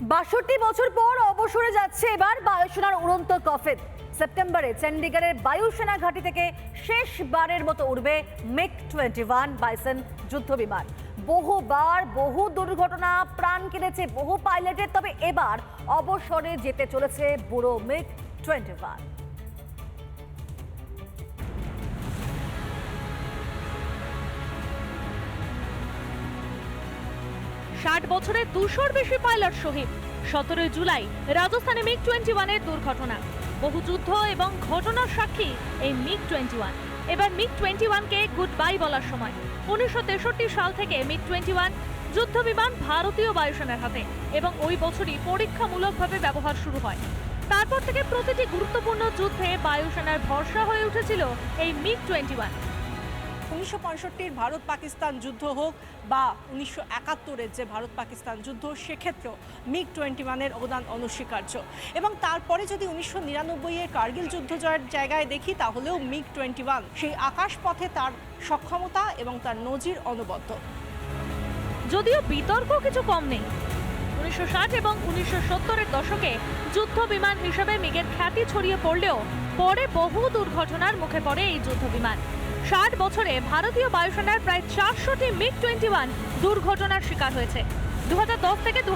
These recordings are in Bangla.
বাষট্টি বছর পর অবসরে যাচ্ছে এবার বায়ুসেনার উড়ন্ত কফেদ সেপ্টেম্বরে চণ্ডীগড়ের বায়ুসেনা ঘাঁটি থেকে শেষবারের মতো উড়বে মেক টোয়েন্টি ওয়ান বাইসেন যুদ্ধ বিমান বহুবার বহু দুর্ঘটনা, প্রাণ কেড়েছে বহু পাইলটের, তবে এবার অবসরে যেতে চলেছে বুড়ো মেক টোয়েন্টি ওয়ান। ষাট বছরে দুশোর বেশি পাইলট শহীদ। সতেরোই জুলাই রাজস্থানে মিগ টোয়েন্টি ওয়ানের দুর্ঘটনা। বহু যুদ্ধ এবং ঘটনার সাক্ষী এই মিগ টোয়েন্টি ওয়ান এবার মিগ টোয়েন্টি ওয়ানকে গুড বাই বলার সময়। উনিশশো তেষট্টি সাল থেকে মিগ টোয়েন্টি ওয়ান যুদ্ধ বিমান ভারতীয় বায়ুসেনার হাতে এবং ওই বছরই পরীক্ষামূলকভাবে ব্যবহার শুরু হয়। তারপর থেকে প্রতিটি গুরুত্বপূর্ণ যুদ্ধে বায়ুসেনার ভরসা হয়ে উঠেছিল এই মিগ টোয়েন্টি ওয়ান উনিশশো ভারত পাকিস্তান যুদ্ধ হোক বা উনিশশো একাত্তরের যে ভারত পাকিস্তান যুদ্ধ, সেক্ষেত্রেও মিগ টোয়েন্টি ওয়ানের অবদান অনস্বীকার্য। এবং তারপরে যদি উনিশশো নিরানব্বইয়ের কার্গিল যুদ্ধ জয়ের জায়গায় দেখি, তাহলেও মিগ টোয়েন্টি ওয়ান সেই আকাশপথে তার সক্ষমতা এবং তার নজির অনবদ্য। যদিও বিতর্ক কিছু কম নেই। উনিশশো ষাট এবং উনিশশো সত্তরের দশকে যুদ্ধ বিমান হিসেবে মিগের খ্যাতি ছড়িয়ে পড়লেও পরে বহু দুর্ঘটনার মুখে পড়ে এই যুদ্ধ বিমান। ষাট বছরে ভারতীয় বায়ুসেনার প্রায় চারশোটি মিগ টোয়েন্টি ওয়ান দুর্ঘটনার শিকার হয়েছে। দু হাজার দশ থেকে দু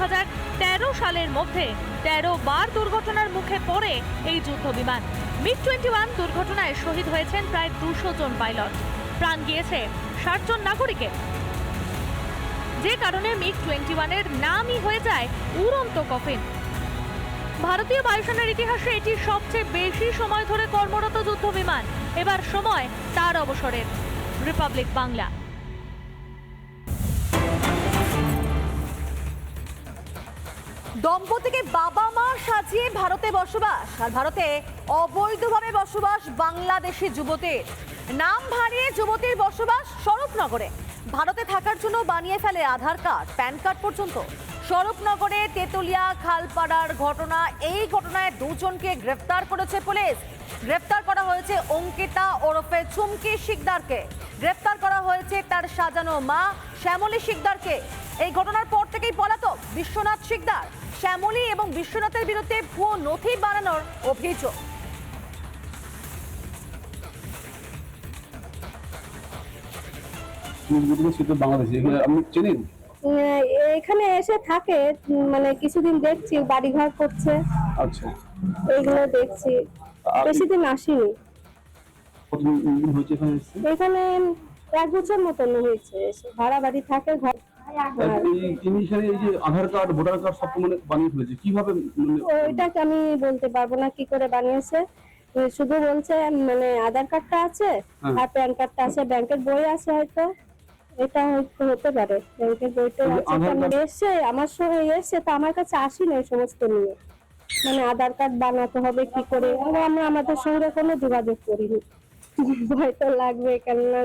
তেরো সালের মধ্যে তেরো বার দুর্ঘটনার মুখে পড়ে এই যুদ্ধ বিমান। মিগ টোয়েন্টি ওয়ান দুর্ঘটনায় শহীদ হয়েছেন প্রায় দুশো জন পাইলট। প্রাণ গিয়েছে ষাট জন নাগরিকের। যে কারণে মিগ টোয়েন্টি ওয়ানের নামই হয়ে যায় উড়ন্ত কফিন। ভারতীয় বায়ুসেনার ইতিহাসে এটি সবচেয়ে বেশি সময় ধরে কর্মরত যুদ্ধ বিমান। এবার সময় তার অবসরের। রিপাবলিক বাংলা। দম্পতিকে বাবা মা সাজিয়ে ভারতে বসবাস, আর ভারতে অবৈধভাবে বসবাস বাংলাদেশি যুবতীর। নাম ভারিয়ে যুবতীর বসবাস স্বরূপনগরে। ভারতে থাকার জন্য বানিয়ে ফেলে আধার কার্ড, প্যান কার্ড পর্যন্ত। স্বরূপনগরে তেতুলিয়া খালপাড়ার ঘটনা। এই ঘটনায় দুজনকে গ্রেফতার করেছে পুলিশ। গ্রেফতার করা হয়েছে অঙ্কিতা ওরফে চুমকি শিকদারকে। গ্রেফতার করা হয়েছে তার সাজানো মা শ্যামলী শিকদারকে। এই ঘটনার পর থেকেই পলাতক বিশ্বনাথ শিকদার। শ্যামলী এবং বিশ্বনাথের বিরুদ্ধে ভুয়ো নথি বানানোর অভিযোগ। সেটা আপনি চেনেন? উম, এখানে এসে থাকে মানে কিছুদিন দেখছি বাড়িঘর করছে। আচ্ছা। এইগুলো দেখছি। বেশি দিন আসিনি। এখানে এক বছর মতন হয়েছে ভাড়া বাড়ি থাকে ঘর তিনি এখানে এই যে আধার কার্ড ভোটার কার্ড সব মানে বানিয়ে ফেলেছে। কীভাবে মানে আমি বলতে পারব না কি করে বানিয়েছে। শুধু বলছে মানে আধার কার্ডটা আছে হ্যাঁ। আর প্যান কার্ডটা আছে ব্যাংকের বই আছে হয়তো। এটা হতে পারে। ব্যাংকের বইটা কিন্তু আছে আধার তো কার্ড- এসছে আমার সঙ্গে এসছে তো আমার কাছে আসিনি এই সমস্ত নিয়ে। মানে আধার কার্ড বানাতে হবে কি করে? আমরা আমরা আমাদের সঙ্গে কোনো যোগাযোগ করিনি। ভয় তো লাগবে কেননা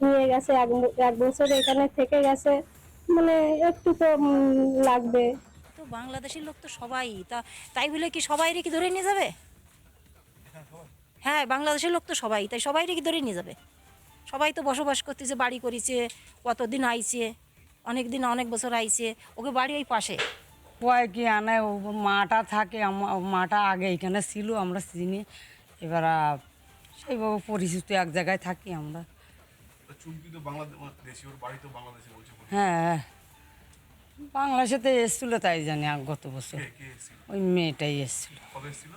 নিয়ে গেছে এক এক বছর এখানে থেকে গেছে। মানে একটু তো লাগবে। তো বাংলাদেশের লোক তো সবাই তা তাই বলে কি সবাই কি ধরে নিয়ে যাবে? হ্যাঁ বাংলাদেশের লোক তো সবাই তাই সবাই কি ধরে নিয়ে যাবে। সবাই তো বসবাস করতেছে বাড়ি করেছে কতদিন আইছে অনেক দিন অনেক বছর আইছে ওকে বাড়ি ওই পাশে। কয় কি আনে ও মাটা থাকে মাটা আগে এখানে ছিল আমরা চিনি। এবার সেইভাবে পরিচিত এক জায়গায় থাকি আমরা। তো বাংলাদেশি তো হ্যাঁ হ্যাঁ এসছিল তাই জানি আর গত বছর। ওই মেয়েটাই এসছিল। এসেছিল?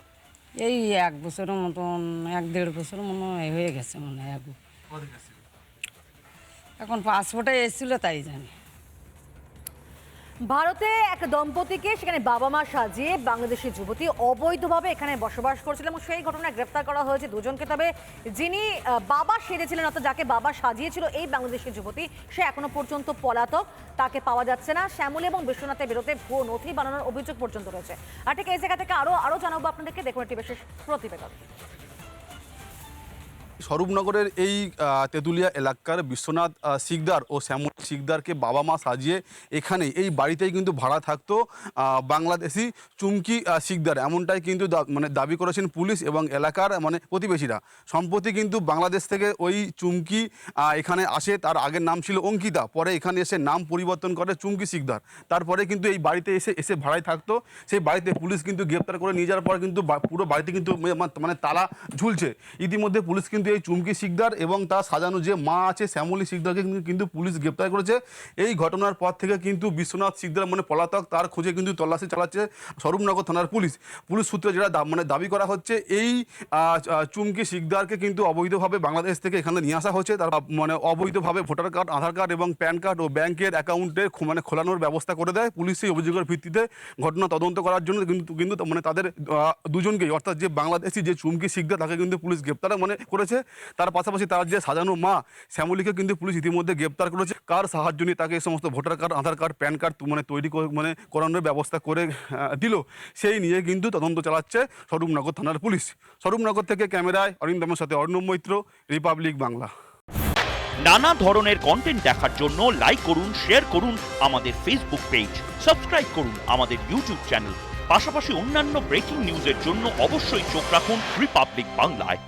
এই এক বছরের মতন এক দেড় বছর মনে হয় হয়ে গেছে মনে হয় এক এখন পাসপোর্টে এসছিল, তাই জানি। ভারতে এক দম্পতিকে সেখানে বাবা মা সাজিয়ে বাংলাদেশি যুবতী অবৈধভাবে এখানে বসবাস করছিল এবং সেই ঘটনায় গ্রেপ্তার করা হয়েছে দুজনকে। তবে যিনি বাবা সেরেছিলেন অর্থাৎ যাকে বাবা সাজিয়েছিল এই বাংলাদেশি যুবতী, সে এখনও পর্যন্ত পলাতক, তাকে পাওয়া যাচ্ছে না। শ্যামলী এবং বিশ্বনাথের বিরুদ্ধে ভুয়ো নথি বানানোর অভিযোগ পর্যন্ত রয়েছে। আর ঠিক এই জায়গা থেকে আরও আরও জানাব আপনাদেরকে। দেখুন একটি বিশেষ প্রতিবেদন। স্বরূপনগরের এই তেঁতুলিয়া এলাকার বিশ্বনাথ আহ, শিকদার ও শ্যামল শিকদারকে বাবা মা সাজিয়ে এখানে এই বাড়িতেই কিন্তু ভাড়া থাকতো বাংলাদেশি চুমকি আহ, শিকদার। এমনটাই কিন্তু মানে দাবি করেছেন পুলিশ এবং এলাকার মানে প্রতিবেশীরা। সম্প্রতি কিন্তু বাংলাদেশ থেকে ওই চুমকি এখানে আসে তার আগের নাম ছিল অঙ্কিতা। পরে এখানে এসে নাম পরিবর্তন করে চুমকি শিকদার। তারপরে কিন্তু এই বাড়িতে এসে এসে ভাড়ায় থাকতো। সেই বাড়িতে পুলিশ কিন্তু গ্রেপ্তার করে নিয়ে যাওয়ার পর কিন্তু পুরো বাড়িতে কিন্তু মানে তালা ঝুলছে। ইতিমধ্যে পুলিশ কিন্তু এই চুমকি শিকদার এবং তার সাজানো যে মা আছে শ্যামলী শিকদারকে কিন্তু- পুলিশ গ্রেপ্তার করেছে। এই ঘটনার পর থেকে কিন্তু বিশ্বনাথ শিকদার মানে পলাতক, তার খোঁজে কিন্তু তল্লাশি চালাচ্ছে স্বরূপনগর থানার পুলিশ। পুলিশ সূত্রে যেটা মানে দাবি করা হচ্ছে, এই চুমকি শিকদারকে কিন্তু অবৈধভাবে বাংলাদেশ থেকে এখানে নিয়ে আসা হচ্ছে তার মানে অবৈধভাবে ভোটার কার্ড, আধার কার্ড এবং প্যান কার্ড ও ব্যাংকের অ্যাকাউন্টে মানে খোলানোর ব্যবস্থা করে দেয়। পুলিশ সেই অভিযোগের ভিত্তিতে ঘটনা তদন্ত করার জন্য কিন্তু কিন্তু মানে তাদের দুজনকেই, অর্থাৎ যে বাংলাদেশি যে চুমকি শিকদার, তাকে কিন্তু পুলিশ গ্রেপ্তার মানে করেছে। তার পাশাপাশি তার যে সাজানো মা, শ্যামলীকে কিন্তু পুলিশ ইতিমধ্যে গ্রেপ্তার করেছে। কার সাহায্য নিয়ে তাকে এই সমস্ত voter card, Aadhaar card, PAN card মানে তৈরি মানে করানোর ব্যবস্থা করে দিল, সেই নিয়ে কিন্তু তদন্ত চালাচ্ছে স্বরূপনগর থানার পুলিশ। স্বরূপনগর থেকে ক্যামেরায় অরিন্দমের সাথে অর্ণব মৈত্র, রিপাবলিক বাংলা। নানা ধরনের কন্টেন্ট দেখার জন্য লাইক করুন শেয়ার করুন আমাদের ফেসবুক পেজ সাবস্ক্রাইব করুন আমাদের ইউটিউব চ্যানেল পাশাপাশি অন্যান্য ব্রেকিং নিউজের জন্য অবশ্যই চোখ রাখুন রিপাবলিক বাংলায়